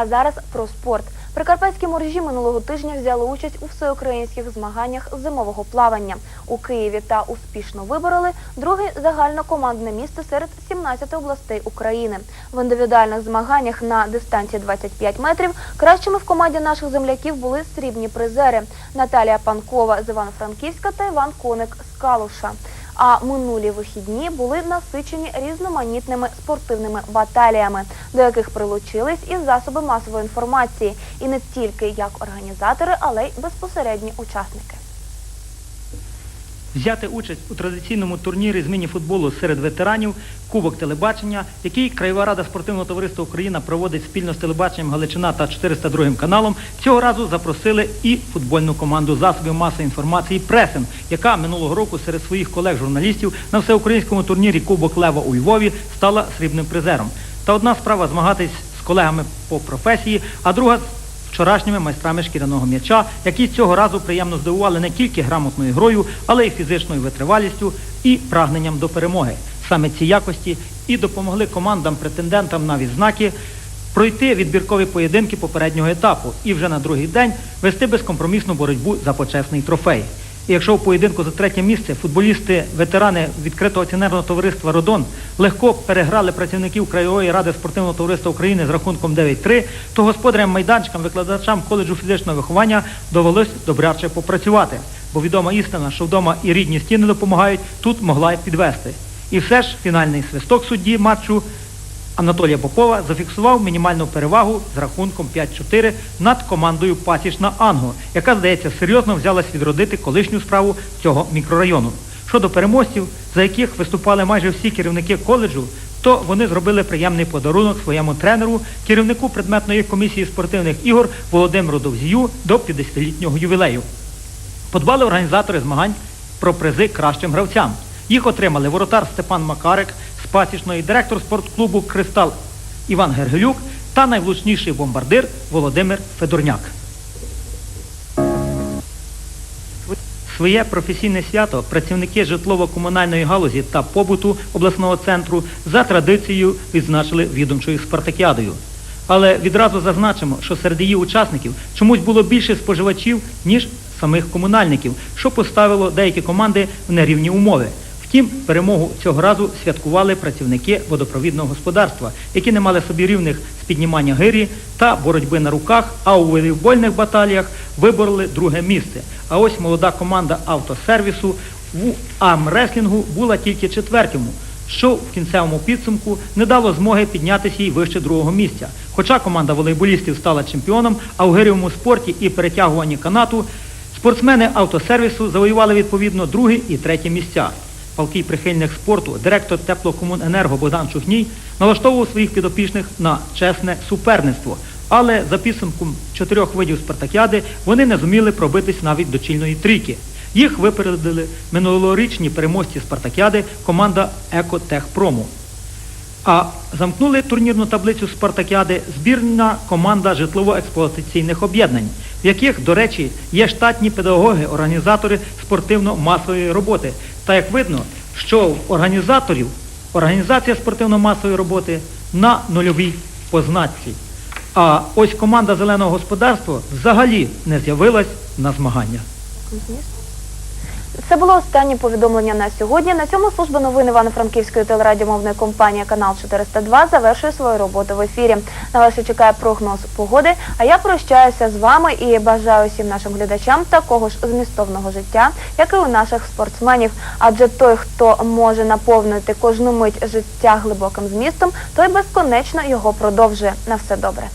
А зараз про спорт. Прикарпатські моржі минулого тижня взяли участь у всеукраїнських змаганнях зимового плавання у Києві та успішно вибороли друге загальнокомандне місце серед 17 областей України. В індивідуальних змаганнях на дистанції 25 метрів кращими в команді наших земляків були срібні призери Наталія Панкова з Івано-Франківська та Іван Коник з Калуша. А минулі вихідні були насичені різноманітними спортивними баталіями, до яких прилучились і засоби масової інформації, і не тільки як організатори, але й безпосередні учасники. Взяти участь у традиційному турнірі з міні-футболу серед ветеранів Кубок телебачення, який Краєва рада спортивного товариства Україна проводить спільно з телебаченням Галичина та 402 каналом. Цього разу запросили і футбольну команду засобів масової інформації Пресен, яка минулого року серед своїх колег-журналістів на всеукраїнському турнірі Кубок Лева у Львові стала срібним призером. Та одна справа змагатись з колегами по професії, а друга вчорашніми майстрами шкіряного м'яча, які цього разу приємно здивували не тільки грамотною грою, але й фізичною витривалістю і прагненням до перемоги. Саме ці якості і допомогли командам-претендентам на відзнаки пройти відбіркові поєдинки попереднього етапу і вже на другий день вести безкомпромісну боротьбу за почесний трофей. І якщо у поєдинку за третє місце футболісти, ветерани відкритого акціонерного товариства Родон легко переграли працівників Краєвої ради спортивного товариства України з рахунком 9-3, то господарям майданчикам, викладачам коледжу фізичного виховання довелось добряче попрацювати. Бо відома істина, що вдома і рідні стіни допомагають, тут могла й підвести. І все ж фінальний свисток судді матчу Анатолія Попова зафіксував мінімальну перевагу з рахунком 5-4 над командою Пасічна Анго, яка, здається, серйозно взялась відродити колишню справу цього мікрорайону. Щодо переможців, за яких виступали майже всі керівники коледжу, то вони зробили приємний подарунок своєму тренеру, керівнику предметної комісії спортивних ігор Володимиру Довзію до 50-літнього ювілею. Подбали організатори змагань про призи кращим гравцям. Їх отримали воротар Степан Макарик Пасічної, директор спортклубу Кристал Іван Гергелюк та найвлучніший бомбардир Володимир Федорняк. Своє професійне свято працівники житлово-комунальної галузі та побуту обласного центру за традицією відзначили відомчою спартакіадою. Але відразу зазначимо, що серед її учасників чомусь було більше споживачів, ніж самих комунальників, що поставило деякі команди в нерівні умови. Втім, перемогу цього разу святкували працівники водопровідного господарства, які не мали собі рівних з піднімання гирі та боротьби на руках, а у волейбольних баталіях вибороли друге місце. А ось молода команда автосервісу в армреслінгу була тільки четвертому, що в кінцевому підсумку не дало змоги піднятися їй вище другого місця. Хоча команда волейболістів стала чемпіоном, а у гирьовому спорті і перетягуванні канату спортсмени автосервісу завоювали відповідно друге і третє місця. Палкий прихильник спорту, директор теплокомуненерго Богдан Чухній налаштовував своїх підопічних на чесне суперництво. Але за підсумком чотирьох видів спартакіади вони не зуміли пробитись навіть до чільної трійки. Їх випередили минулорічні переможці спартакіади команда Екотехпрому. А замкнули турнірну таблицю спартакіади збірна команда житлово-експлуатаційних об'єднань, в яких, до речі, є штатні педагоги, організатори спортивно-масової роботи. Та як видно, що організаторів організація спортивно-масової роботи на нульовій позначці. А ось команда зеленого господарства взагалі не з'явилась на змаганнях. Це було останнє повідомлення на сьогодні. На цьому служба новин Івано-Франківської телерадіомовної компанії Канал 402 завершує свою роботу в ефірі. На вас чекає прогноз погоди. А я прощаюся з вами і бажаю всім нашим глядачам такого ж змістовного життя, як і у наших спортсменів. Адже той, хто може наповнити кожну мить життя глибоким змістом, той безконечно його продовжує. На все добре.